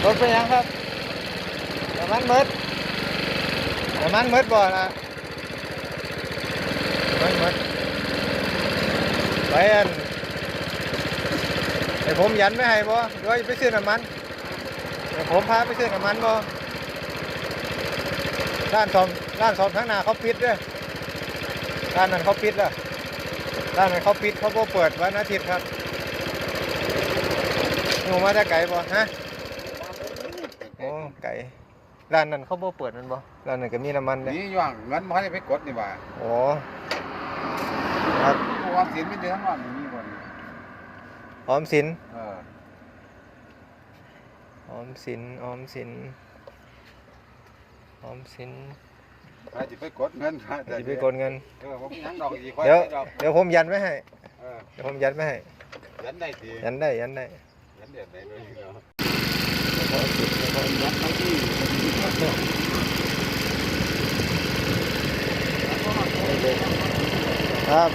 เป็นยังครับน้ำมันหมดน้ำมันหมดบ่นะน้ำมันหมดไปอันให้ผมยันไม่ให้บ่หรือว่าไปซื้อน้ำมันให้ผมพาไปซื้อน้ำมันบ่ร้านสองร้านสองข้างหน้าเขาปิดด้วยร้านนั้นเขาปิดแล้วร้านนั้นเขาปิดเขาบ่เปิดวันอาทิตย์ครับหนูมาจากไก่บ่ฮะ ไก่ร้านนั้นเขาบ่เปิดแมันบ่ร้านนั้นก็มีน้ำมันเลยนี่ย่างเงินมันให้ไปกดนี่ว่าโอ้ครับผู้ว่าสินไม่เดือนว่ามันมีคนออมสินเออออมสินออมสินออมสินใครจะไปกดเงินใครสิไปกดเงิน เออผมยังดอกอีกค่อยเดี๋ยวดอกเดี๋ยวผมยันไว้ให้เออเดี๋ยวผมยันไว้ให้ ยันได้สิยันได้ยันได้ ยันเดือดได้ด้วยเนาะ ครับ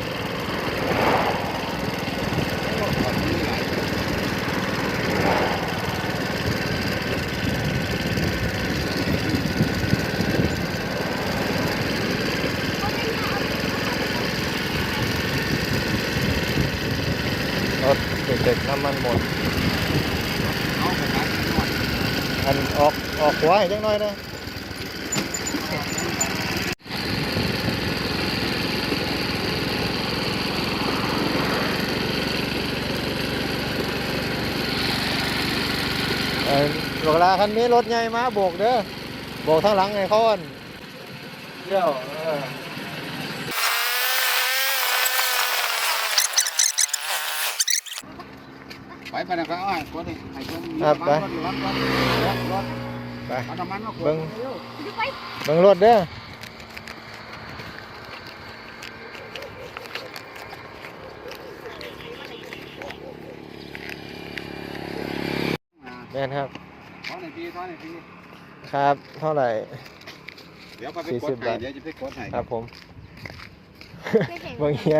รถเด็กๆน้ำมันหมด เอาไปขายกันหน่อย อันออกออกหัวให้จังหน่อยนะเอ่อเวลาคันนี้รถใหญ่มาโบกเด้อโบกทางหลังไงเขาอันเที่ยวเออ ไปนะก็เอาให้กดให้ให้คนครับไปน้ำมันรถรถรถไป เอาน้ำมันมากดเบิ่ง ร็วเบิ่งรถเด้ออ่าแม่นครับถอนหน่อยพี่อนหน่อยพี่ครับ เท่าไหร่ เดี๋ยวไปไปสี่กสิบให้บาท เดี๋ยวจะไปกดให้ครับผม เบิ่งเฮีย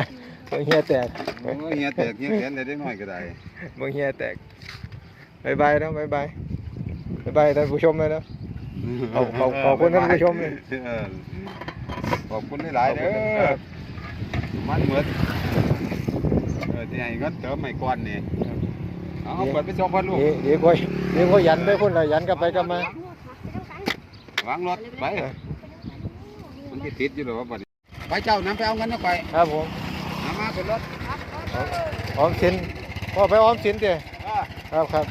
เบิ่งเฮียแตก โอ้ยเฮียแตกเฮียแขนได้น้อยก็ได้ เบิ่งเฮียแตกบายบายเนาะบายบายบายบายท่านผู้ชมเลยเนาะขอบขอบขอบคุณท่านผู้ชมเลยเออขอบคุณหลายๆเด้คอรับมันเหมือนเออที่ให้เงินเติมไม่ก่อนนี่เอาเอาเปิดไปสองพันลูกดีดีกว่าดีกว่ายันไปพุ่นละยันกลับไปกลับมาวางรถไปมันจะติดอยู่หรอวะบัดนี้ไปเจ้าน้ำไปเอาเงินนะไปครับผมน้ำมาเป็นรถออมสิน พ่อไปออมสินเจ้อ่าครับครับ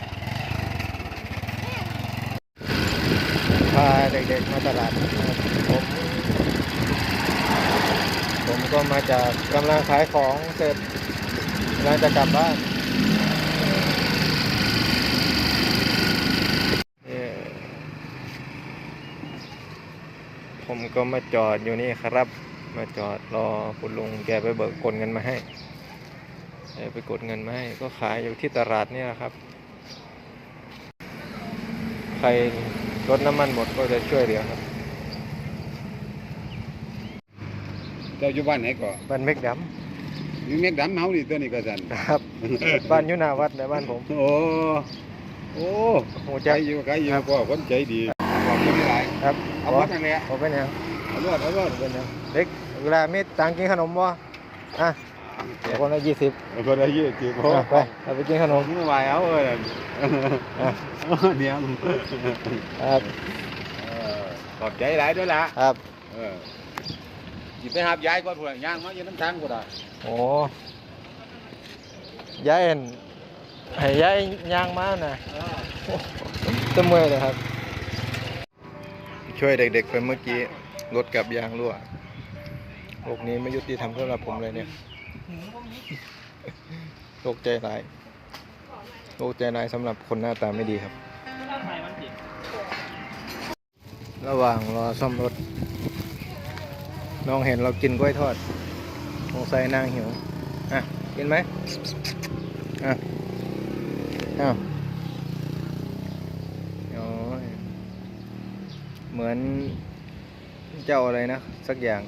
พาเด็กๆมาตลาดนะครับผมผมก็มาจากกำลังขายของเสร็จกำลังจะกลับบ้านนี่ผมก็มาจอดอยู่นี่ครับ มาจอดรอคุณลุงแกไปเบิกกดเงินมาให้แก ไปกดเงินมาให้ก็ขายอยู่ที่ตลาดนี่แหละครับ ใครรถน้ำมันหมดก็จะช่วยเหลือครับเจ้าอยู่บ้านไหนก่อนบ้านเมกดมีเมฆดำเฮานี่ตัวนี้ก็สันำครับ บ้านอยุนาวัดในบ้านผม โอ้โอ้โหใจจะอยู่ใครอยู่ก็คนใจดีขอบคุณหลายครับเอาขหมอดนั่นแหละขอเป็นยังเอารถเอารถขอเป็นยังเด็กเวลามีตังค์กินขนมบ่อะเดี๋ยว คนละยี่สิบเอาคนละยี่สิบอะไปเอาไปกินขนมไม่ไหวเอาเออเดี๋ยวครับเออขอบใจหลายด้วยล่ะครับเออหยิบไปหาบยายก่อนพวกย่างมาอยู่น้ำทางก็ได้โอ้ยายเห็นให้ยายย่างมาน่ะเสมอเลยครับ ช่วยเด็กๆไปเมื่อกี้รถกับยางรั่วโลกนี้ไม่ยุติธรรมสำหรับผมเลยเนี่ย โลกใจร้ายโลกใจร้ายสำหรับคนหน้าตาไม่ดีครับระหว่างรอซ่อมรถ น้องเห็นเรากินกล้วยทอดสงสัยนางหิว อะ กินไหมอะอ้าวเหมือนเจ้าอะไรนะ สักอย่าง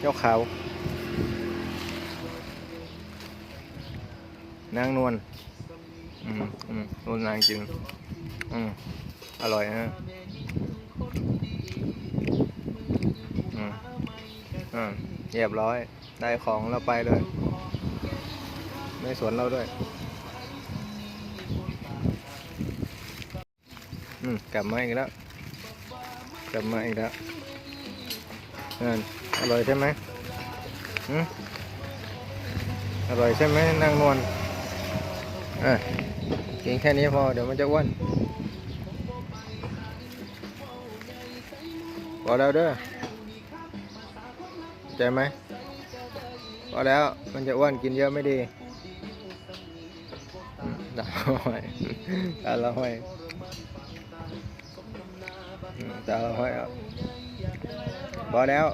เจ้าขาว นางนวลอืมอืมนวลนางจริง อืมอร่อยฮะอืมอ่าเรียบร้อย ได้ของเราไปเลย ไม่สวนเราด้วย อืม กลับมาอีกแล้ว กลับมาอีกแล้วนั่นอร่อยใช่ไหมอืมอร่อยใช่ไหมนางนวล อะกินแค่นี้พอเดี๋ยวมันจะอ้วนพอแล้วเด้อใจไหมพอแล้วมันจะอ้วนกินเยอะไม่ดีอืมตาละห้อยตาละห้อยอืมตาละห้อยอะพอแล้ว